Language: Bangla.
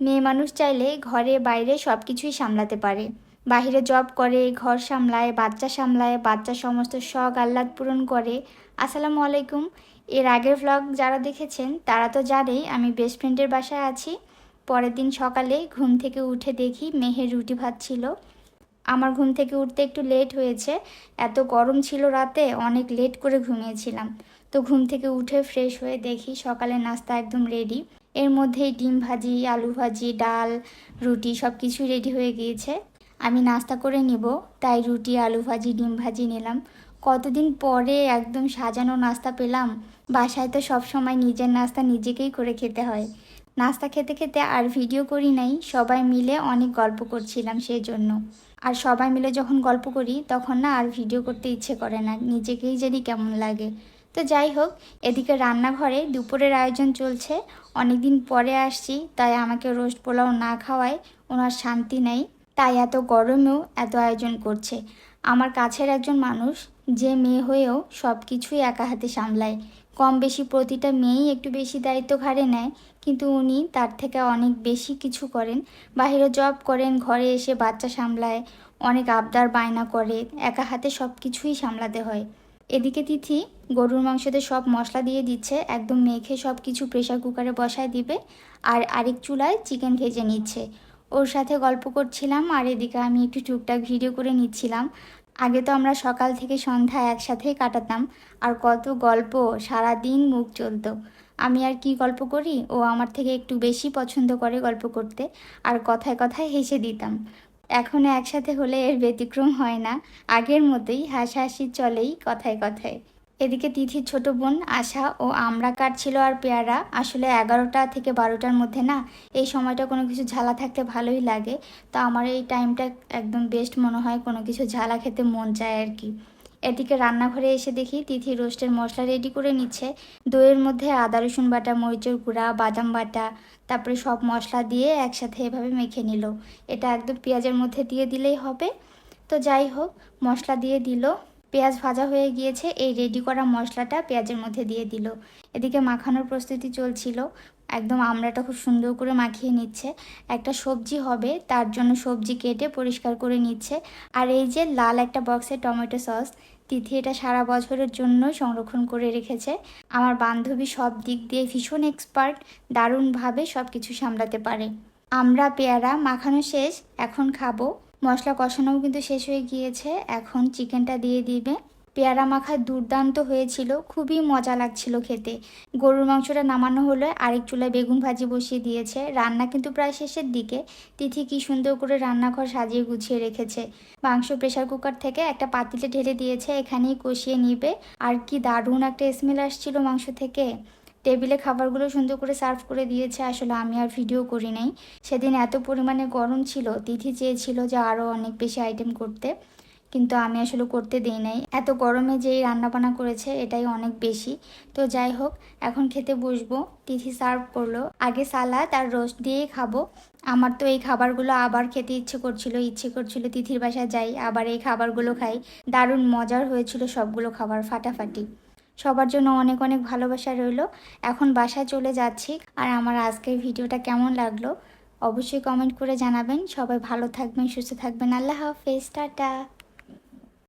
মেয়ে মানুষ চাইলে ঘরে বাইরে সব কিছুই সামলাতে পারে। বাইরে জব করে, ঘর সামলায়, বাচ্চা সামলায়, বাচ্চা সমস্ত শখ, আহ্লাদ পূরণ করে। আসসালামু আলাইকুম। এর আগের ভ্লগ যারা দেখেছেন, তারা তো জানেই আমি বেস্ট ফ্রেন্ডের বাসায় আছি। পরের দিন সকালে ঘুম থেকে উঠে দেখি মেহের রুটি ভাত ছিল। আমার ঘুম থেকে উঠতে একটু লেট হয়েছে। এত গরম ছিল রাতে, অনেক লেট করে ঘুমিয়েছিলাম। তো ঘুম থেকে উঠে ফ্রেশ হয়ে দেখি সকালে নাস্তা একদম রেডি এর মধ্যেই ডিম ভাজি, আলু ভাজি, ডাল, রুটি সব কিছু রেডি হয়ে গিয়েছে। আমি নাস্তা করে নিব, তাই রুটি, আলু ভাজি, ডিম ভাজি নিলাম। কতদিন পরে একদম সাজানো নাস্তা পেলাম, বাসায় তো সব সময় নিজের নাস্তা নিজেকেই করে খেতে হয়। নাস্তা খেতে খেতে আর ভিডিও করি নাই, সবাই মিলে অনেক গল্প করছিলাম সেই জন্য আর সবাই মিলে যখন গল্প করি, তখন না আর ভিডিও করতে ইচ্ছে করে না, নিজেকেই জানি কেমন লাগে। তো যাই হোক, এদিকে রান্নাঘরে দুপুরের আয়োজন চলছে। অনেক দিন পরে আসছি, তাই আমাকে রোস্ট পোলাও না খাওয়ায় ওনার শান্তি নেই। তাই এত গরমেও এত আয়োজন করছে। আমার কাছের একজন মানুষ, যে মেয়ে হয়েও সব কিছুই একা হাতে সামলায়। কম বেশি প্রতিটা মেয়েই একটু বেশি দায়িত্ব ঘাড়ে নেয়, কিন্তু উনি তার থেকে অনেক বেশি কিছু করেন। বাইরে জব করেন, ঘরে এসে বাচ্চা সামলায়, অনেক আবদার বায়না করে, একা হাতে সব কিছুই সামলাতে হয়। এদিকে তিথি গরুর মাংসতে সব মশলা দিয়ে দিচ্ছে, একদম মেখে সব কিছু প্রেশার কুকারে বসায় দিবে, আর আরেক চুলায় চিকেন ভেজে নিচ্ছে। ওর সাথে গল্প করছিলাম, আর এদিকে আমি একটু টুকটাক ভিডিও করে নিচ্ছিলাম। আগে তো আমরা সকাল থেকে সন্ধ্যা একসাথেই কাটাতাম, আর কত গল্প সারা দিন মুখ চলতো। আমি আর কি গল্প করি? ও আমার থেকে একটু বেশি পছন্দ করে গল্প করতে, আর কথায় কথায় হেসে দিতাম। এখন একসাথে হলে এর ব্যতিক্রম হয় না। আগের মতোই হাসাহাসি চলেই কথায় কথায়। এদিকে তিথির ছোট বোন আশা ও আমরা কাটছিল আর পেয়ারা আসলে এগারোটা থেকে বারোটার মধ্যে না? এই সময়টা কোনো কিছু ঝালা থাকতে ভালোই লাগে। তো আমার এই টাইমটা একদম বেস্ট মনে হয় কোনো কিছু ঝালা খেতে মন চায় আর কি। এদিকে রান্নাঘরে এসে দেখি তিথি রোস্টের মশলা রেডি করে নিচ্ছে। দইয়ের মধ্যে আদা, রসুন বাটা, মরিচের গুঁড়া, বাদাম বাটা, তারপরে সব মশলা দিয়ে একসাথে এভাবে মেখে নিল। এটা একদম পেঁয়াজের মধ্যে দিয়ে দিলেই হবে। তো যাই হোক, মশলা দিয়ে দিল। পেঁয়াজ ভাজা হয়ে গিয়েছে, এই রেডি করা মশলাটা পেঁয়াজের মধ্যে দিয়ে দিল। এদিকে মাখানোর প্রস্তুতি চলছিল। একদম আমড়াটা খুব সুন্দর করে মাখিয়ে নিচ্ছে। একটা সবজি হবে, তার জন্য সবজি কেটে পরিষ্কার করে নিচ্ছে। আর এই যে লাল একটা বক্সে টমেটো সস তিথি এটা সারা বছরের জন্য সংরক্ষণ করে রেখেছে। আমার বান্ধবী সব দিক দিয়ে ভীষণ এক্সপার্ট দারুণভাবে সব কিছু সামলাতে পারে। আমরা পেয়ারা, মাখানো শেষ, এখন খাব। মশলা কষানোও কিন্তু শেষ হয়ে গিয়েছে, এখন চিকেনটা দিয়ে দিবে। পেয়ারা মাখা দুর্দান্ত হয়েছিল, খুবই মজা লাগছিল খেতে। গরুর মাংসটা নামানো হলে আরেক চুলায় বেগুন ভাজি বসিয়ে দিয়েছে। রান্না কিন্তু প্রায় শেষের দিকে। তিথি কি সুন্দর করে রান্নাঘর সাজিয়ে গুছিয়ে রেখেছে। মাংস প্রেশার কুকার থেকে একটা পাতিলে ঢেলে দিয়েছে, এখানেই কষিয়ে নিবে। আর কি দারুণ একটা স্মেল আসছিল মাংস থেকে। টেবিলে খাবারগুলো সুন্দর করে সার্ভ করে দিয়েছে, আসলে আমি আর ভিডিও করি নাই। সেদিন এত পরিমাণে গরম ছিল, তিথি চেয়েছিল যে আরও অনেক বেশি আইটেম করতে। কিন্তু আমি আসলে করতে দিই নাই। এত গরমে যেই রান্নাবান্না করেছে, এটাই অনেক বেশি। তো যাই হোক, এখন খেতে বসবো। তিথি সার্ভ করল। আগে সালাদ আর রোস্ট দিয়েই খাব। আমার তো এই খাবারগুলো আবার খেতে ইচ্ছে করছিল ইচ্ছে করছিল তিথির বাসায় যাই, আবার এই খাবারগুলো খাই। দারুণ মজার হয়েছিল সবগুলো খাবার ফাটাফাটি। সবার জন্য অনেক অনেক ভালোবাসা রইল। এখন বাসায় চলে যাচ্ছি। আর আমার আজকের ভিডিওটা কেমন লাগল, অবশ্যই কমেন্ট করে জানাবেন। সবাই ভালো থাকবেন, সুস্থ থাকবেন। আল্লাহ হাফেজ। টাটা।